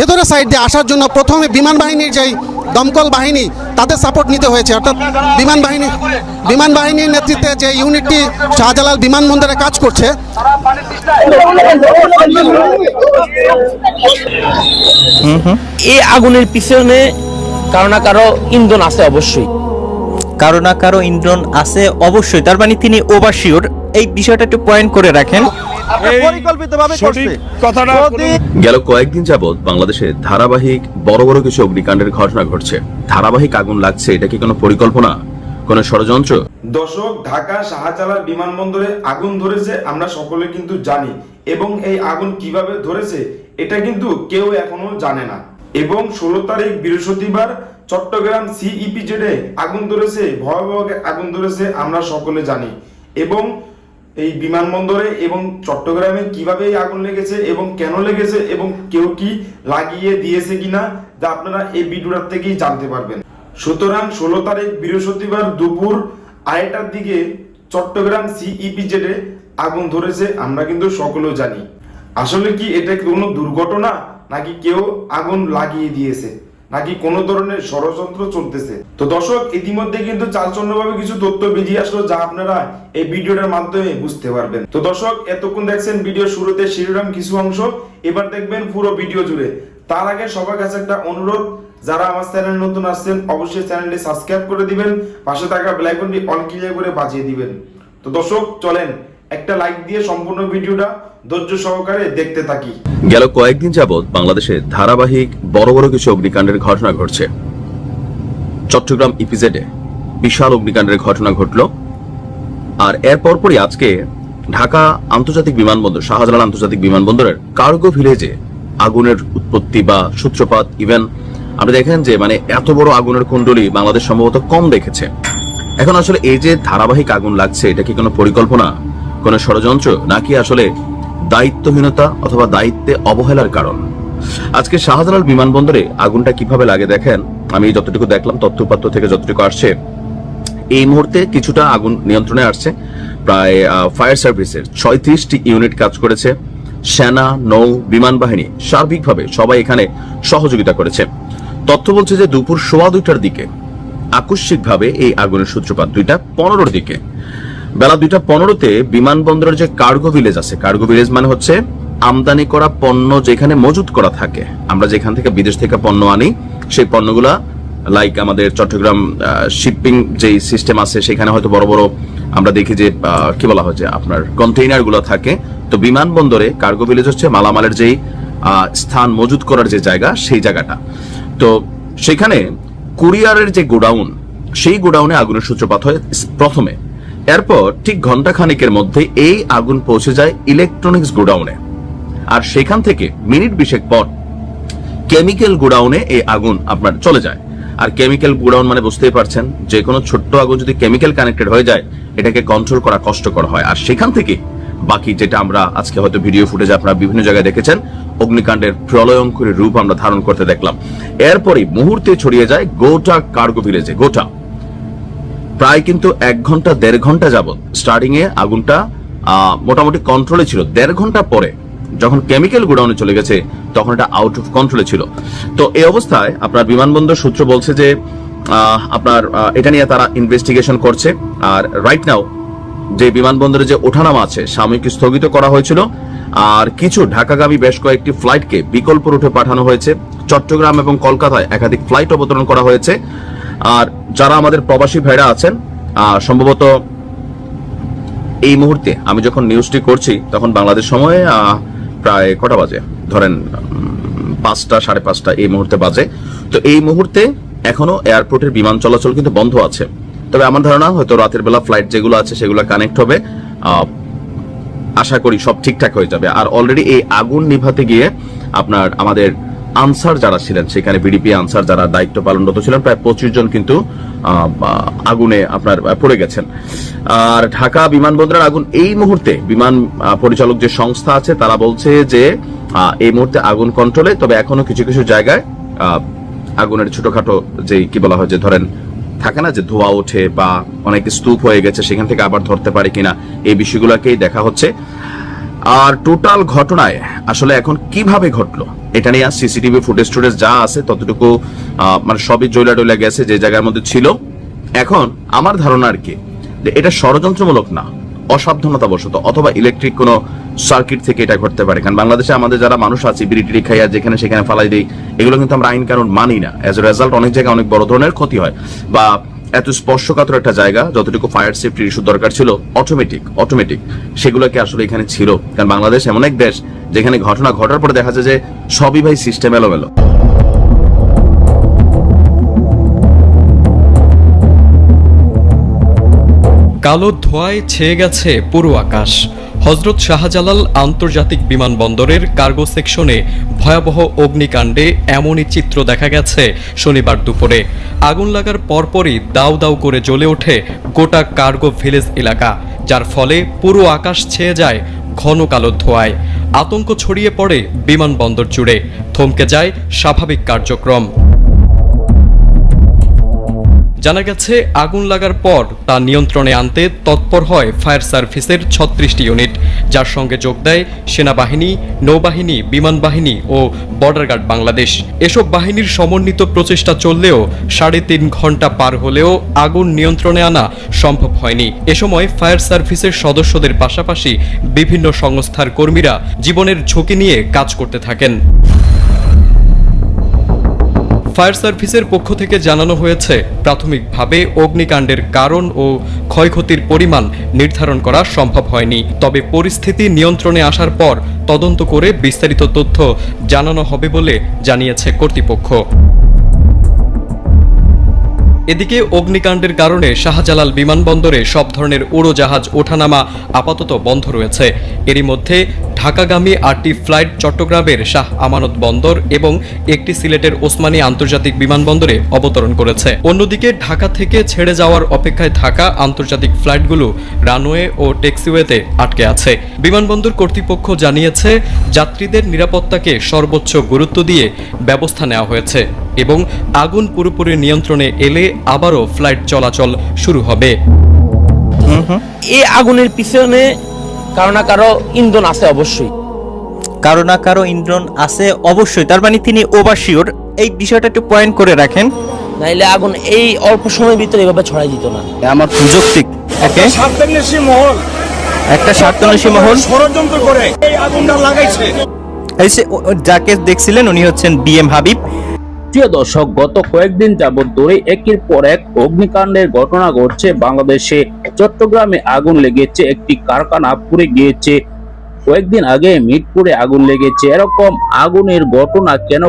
ভেতরের সাইড দিয়ে আসার জন্য প্রথমে বিমান বাহিনীর যেই দমকল বাহিনী তাদের সাপোর্ট নিতে হয়েছে। অর্থাৎ বিমান বাহিনী বিমান বাহিনীর নেতৃত্বে যে ইউনিটটি শাহজালাল বিমানবন্দরে কাজ করছে এই আগুনের পিছনে কারও না কারও ইন্ধন আছে অবশ্যই। কারও না কারও ইন্ধন আছে অবশ্যই। তার মানে তিনি ওভারশিওর এই বিষয়টা একটু পয়েন্ট করে রাখেন। পরিকল্পিতভাবে করছে। কথাটা যদি গেল কয়েকদিন যাবৎ বাংলাদেশে ধারাবাহিক বড় বড় কিছু অগ্নিকাণ্ডের ঘটনা ঘটছে। ধারাবাহিক আগুন লাগছে এটা কি কোনো পরিকল্পনা? কোনো ষড়যন্ত্র? দর্শক ঢাকা শাহজালাল বিমানবন্দরে আগুন ধরেছে আমরা সকলে কিন্তু জানি। এবং এই আগুন কীভাবে ধরেছে এটা কিন্তু কেউ এখনও জানে না। এবং ষোলো তারিখ বৃহস্পতিবার চট্টগ্রাম সিইপিজেডে আগুন ধরেছে ভয়াবহ আগুন ধরেছে আমরা সকলে জানি। এবং এই বিমানবন্দরে এবং চট্টগ্রামে কীভাবে এই আগুন লেগেছে এবং কেন লেগেছে এবং কেউ কি লাগিয়ে দিয়েছে কিনা, যা আপনারা এই ভিডিওটার থেকেই জানতে পারবেন। সুতরাং ষোলো তারিখ বৃহস্পতিবার দুপুর আড়াইটার দিকে চট্টগ্রাম সিইপিজেডে আগুন ধরেছে, আমরা কিন্তু সকলেও জানি। আসলে কি এটা কোনো দুর্ঘটনা, নাকি কেউ আগুন লাগিয়ে দিয়েছে? নাকি কোনো ধরনের ষড়যন্ত্র চলতেছে? তো দর্শক, ইতিমধ্যে কিন্তু চালচন্দ্রভাবে কিছু তথ্য বেরিয়ে আসলো যা আপনারা এই ভিডিওটার মাধ্যমে বুঝতে পারবেন। তো দর্শক, এতক্ষণ দেখছেন ভিডিও শুরুতে শিরোনাম কিছু অংশ। এবার দেখবেন পুরো ভিডিও জুড়ে। তার আগে সবার কাছে একটা অনুরোধ, যারা আমার চ্যানেল নতুন আসছেন, অবশ্যই চ্যানেলটি সাবস্ক্রাইব করে দিবেন, পাশে থাকা বেল আইকনটি অল ক্লিয়ার করে বাজিয়ে দিবেন। তো দর্শক, চলেন একটা লাইক দিয়ে সম্পূর্ণ ভিডিওটা ধৈর্য সহকারে দেখতে থাকি। গেল কয়েকদিন যাবৎ বাংলাদেশে ধারাবাহিক বড় বড় কিছু অগ্নিকাণ্ডের ঘটনা ঘটছে। চট্টগ্রাম ইপিজেডে বিশাল অগ্নিকাণ্ডের ঘটনা ঘটল। আর এর পরপরই আজকে ঢাকা আন্তর্জাতিক বিমানবন্দর, শাহজালাল আন্তর্জাতিক বিমানবন্দরের কার্গো ভিলেজে আগুনের উৎপত্তি বা সূত্রপাত ইভেন আপনি দেখেন যে মানে এত বড় আগুনের কুণ্ডলী বাংলাদেশ সম্ভবত কম দেখেছে। এখন আসলে এই যে ধারাবাহিক আগুন লাগছে, এটা কি কোনো পরিকল্পনা? কোনো ষড়যন্ত্র নাকি আসলে দায়িত্বহীনতা অথবা দায়িত্বে অবহেলার কারণ? আজকে শাহজালাল বিমানবন্দরে আগুনটা কীভাবে লাগে দেখেন? আমি যতটুকু দেখলাম তথ্যপাত্র থেকে যতটুকু আসছে, এই মুহূর্তে কিছুটা আগুন নিয়ন্ত্রণে আসছে। প্রায় ফায়ার সার্ভিসের ছয়ত্রিশটি ইউনিট কাজ করেছে। সেনা, নৌ, বিমান বাহিনী সার্বিকভাবে সবাই এখানে সহযোগিতা করেছে। তথ্য বলছে যে দুপুর সোয়া দুইটার দিকে আকস্মিকভাবে এই আগুনের সূত্রপাত দুইটা পনেরোর দিকে। বেলা দুইটা পনেরোতে বিমানবন্দরের যে কার্গো ভিলেজ আছে, কার্গো ভিলেজ মানে হচ্ছে আমদানি করা পণ্য যেখানে মজুত করা থাকে। আমরা যেখান থেকে বিদেশ থেকে পণ্য আনি, সেই পণ্যগুলা লাইক আমাদের চট্টগ্রাম শিপিং যেই সিস্টেম আছে, সেখানে হয়তো বড় বড় আমরা দেখি যে কি বলা হয় যে আপনার কন্টেইনারগুলো থাকে। তো বিমানবন্দরে কার্গো ভিলেজ হচ্ছে মালামালের যেই স্থান মজুত করার যে জায়গা, সেই জায়গাটা। তো সেখানে কুরিয়ারের যে গোডাউন, সেই গোডাউনে আগুনের সূত্রপাত হয় প্রথমে। এরপর ঠিক ঘণ্টা খানিকের মধ্যে এই আগুন পৌঁছে যায় ইলেকট্রনিক্স গোডাউনে। আর সেখান থেকে মিনিট বিশেক পর কেমিক্যাল গোডাউনে এই আগুন আপনার চলে যায়। আর কেমিক্যাল গোডাউন মানে বুঝতেই পারছেন, যে কোনো ছোট্ট আগুন যদি কেমিক্যাল কানেক্টেড হয়ে যায়, এটাকে কন্ট্রোল করা কষ্টকর হয়। আর সেখান থেকে বাকি যেটা আমরা আজকে হয়তো ভিডিও ফুটেজে আপনারা বিভিন্ন জায়গায় দেখেছেন, অগ্নিকাণ্ডের প্রলয়ঙ্করী রূপ আমরা ধারণ করতে দেখলাম। এরপরই মুহূর্তে ছড়িয়ে যায় গোটা কার্গো ভিলেজে গোটা। প্রায় কিন্তু এক ঘণ্টা, দেড় ঘণ্টা যাবত স্টার্টিং এ আগুনটা মোটামুটি কন্ট্রোলে ছিল। দেড় ঘণ্টা পরে যখন কেমিক্যাল গোডাউনে চলে গেছে, তখন এটা আউট অফ কন্ট্রোলে ছিল। তো এই অবস্থায় আপনার বিমানবন্দর সূত্র বলছে যে আপনার এটা নিয়ে তারা ইনভেস্টিগেশন করছে। আর রাইট নাও যে বিমানবন্দরে যে ওঠানামা আছে, সাময়িক স্থগিত করা হয়েছিল। আর কিছু ঢাকাগামী বেশ কয়েকটি ফ্লাইটকে বিকল্প রুটে পাঠানো হয়েছে। চট্টগ্রাম এবং কলকাতায় একাধিক ফ্লাইট অবতরণ করা হয়েছে। আর যারা আমাদের প্রবাসী ভাইরা আছেন সম্ভবত এই মুহূর্তে আমি যখন নিউজটি করছি, তখন বাংলাদেশ সময়ে প্রায় কটা বাজে? ধরেন পাঁচটা, সাড়ে পাঁচটা এই মুহূর্তে বাজে। তো এই মুহূর্তে এখনও এয়ারপোর্টের বিমান চলাচল কিন্তু বন্ধ আছে। তবে আমার ধারণা, হয়তো রাতের বেলা ফ্লাইট যেগুলো আছে, সেগুলো কানেক্ট হবে। আশা করি সব ঠিকঠাক হয়ে যাবে। আর অলরেডি এই আগুন নিভাতে গিয়ে আপনার আমাদের আনসার যারা ছিলেন, সেখানে বিডিপি আনসার যারা দায়িত্ব পালনরত ছিলেন, প্রায় পঁচিশ জন কিন্তু আগুনে আপনার পড়ে গেছেন। আর ঢাকা বিমানবন্দরের আগুন, এই মুহূর্তে বিমান পরিচালক যে সংস্থা আছে, তারা বলছে যে এই মুহূর্তে আগুন কন্ট্রোলে, তবে এখনও কিছু কিছু জায়গায় আগুনের ছোটখাটো যে, কি বলা হয় যে, ধরেন, থাকে না যে, ধোয়া ওঠে বা অনেক স্তূপ হয়ে গেছে, সেখান থেকে আবার ধরতে পারে কিনা, এই বিষয়গুলোকেই দেখা হচ্ছে। আর টোটাল ঘটনায় আসলে এখন কীভাবে ঘটলো? এটা নিয়ে সিসিটিভি ফুটেজ টুটেজ যা আছে ততটুকু মানে সবই জয়লা টইলা গেছে যে জায়গার মধ্যে ছিল। এখন আমার ধারণা আর কি, যে এটা ষড়যন্ত্রমূলক না অসাবধানতা বশত অথবা ইলেকট্রিক কোনো সার্কিট থেকে এটা ঘটতে পারে। কারণ বাংলাদেশে আমাদের যারা মানুষ আছে, বিড়ি টিড়ি খাইয়া যেখানে সেখানে ফালাই দেই, এগুলো কিন্তু আমরা আইন কানুন মানি না। এজ এ রেজাল্ট অনেক জায়গায় অনেক বড় ধরনের ক্ষতি হয়। বা এত স্পর্শকাতর একটা জায়গা, যতটুকু ফায়ার সেফটির ইস্যু দরকার ছিল অটোমেটিক অটোমেটিক সেগুলোকে আসলে এখানে ছিল। কারণ বাংলাদেশ এমন এক দেশ, যেখানে ঘটনা ঘটার পরে দেখা যায় যে সবই ভাই সিস্টেম এলোমেলো। কালো ধোঁয়ায় ছেয়ে গেছে পুরো আকাশ। হজরত শাহজালাল আন্তর্জাতিক বিমানবন্দরের কার্গো সেকশনে ভয়াবহ অগ্নিকাণ্ডে এমনই চিত্র দেখা গেছে শনিবার দুপুরে। আগুন লাগার পরপরই দাউ দাউ করে জ্বলে ওঠে গোটা কার্গো ভিলেজ এলাকা, যার ফলে পুরো আকাশ ছেয়ে যায় ঘন কালো ধোঁয়ায়। আতঙ্ক ছড়িয়ে পড়ে বিমানবন্দর জুড়ে। থমকে যায় স্বাভাবিক কার্যক্রম। জানা গেছে, আগুন লাগার পর তা নিয়ন্ত্রণে আনতে তৎপর হয় ফায়ার সার্ভিসের ছত্রিশটি ইউনিট, যার সঙ্গে যোগ দেয় সেনাবাহিনী, নৌবাহিনী, বিমান বাহিনী ও বর্ডার গার্ড বাংলাদেশ। এসব বাহিনীর সমন্বিত প্রচেষ্টা চললেও সাড়ে তিন ঘণ্টা পার হলেও আগুন নিয়ন্ত্রণে আনা সম্ভব হয়নি। এ সময় ফায়ার সার্ভিসের সদস্যদের পাশাপাশি বিভিন্ন সংস্থার কর্মীরা জীবনের ঝুঁকি নিয়ে কাজ করতে থাকেন। ফায়ার সার্ভিসের পক্ষ থেকে জানানো হয়েছে, প্রাথমিকভাবে অগ্নিকাণ্ডের কারণ ও ক্ষয়ক্ষতির পরিমাণ নির্ধারণ করা সম্ভব হয়নি। তবে পরিস্থিতি নিয়ন্ত্রণে আসার পর তদন্ত করে বিস্তারিত তথ্য জানানো হবে বলে জানিয়েছে কর্তৃপক্ষ। এদিকে অগ্নিকাণ্ডের কারণে শাহজালাল বিমানবন্দরে সব ধরনের উড়োজাহাজ ওঠানামা আপাতত বন্ধ রয়েছে। এরই মধ্যে ঢাকাগামী আটটি ফ্লাইট চট্টগ্রামের শাহ আমানত বন্দর এবং একটি সিলেটের ওসমানী আন্তর্জাতিক বিমানবন্দরে অবতরণ করেছে। অন্যদিকে ঢাকা থেকে ছেড়ে যাওয়ার অপেক্ষায় থাকা আন্তর্জাতিক ফ্লাইটগুলো রানওয়ে ও ট্যাক্সিওয়েতে আটকে আছে। বিমানবন্দর কর্তৃপক্ষ জানিয়েছে যাত্রীদের নিরাপত্তাকে সর্বোচ্চ গুরুত্ব দিয়ে ব্যবস্থা নেওয়া হয়েছে এবং আগুন পুরোপুরি নিয়ন্ত্রণে এলে আবারও ফ্লাইট চলাচল শুরু হবে। এই আগুনের পিছনে কারও না কারও ইন্ধন আছে অবশ্যই। কারও না কারও ইন্দ্রন আছে অবশ্যই। তার মানে তিনি ওভারশিওর এই বিষয়টা একটু পয়েন্ট করে রাখেন। নাইলে আগুন এই অল্প সময়ের ভিতরে এভাবে ছড়াই দিত না। আমার যৌক্তিক ওকে স্বার্থান্বেষী মহল। একটা স্বার্থনসী মহল। ষড়যন্ত্র করে এই আগুনটা লাগাইছে। এই যাকে দেখছিলেন উনি হচ্ছেন বিএম হাবিব। প্রিয় দর্শক, গত কয়েকদিন যাবৎ ধরে একের পর এক অগ্নিকাণ্ডের ঘটনা ঘটছে বাংলাদেশে। চট্টগ্রামে আগুন লেগেছে, একটি কারখানা পুড়ে গিয়েছে। কয়েকদিন আগে মিটপুরে আগুন লেগেছে। এরকম আগুনের ঘটনা কেন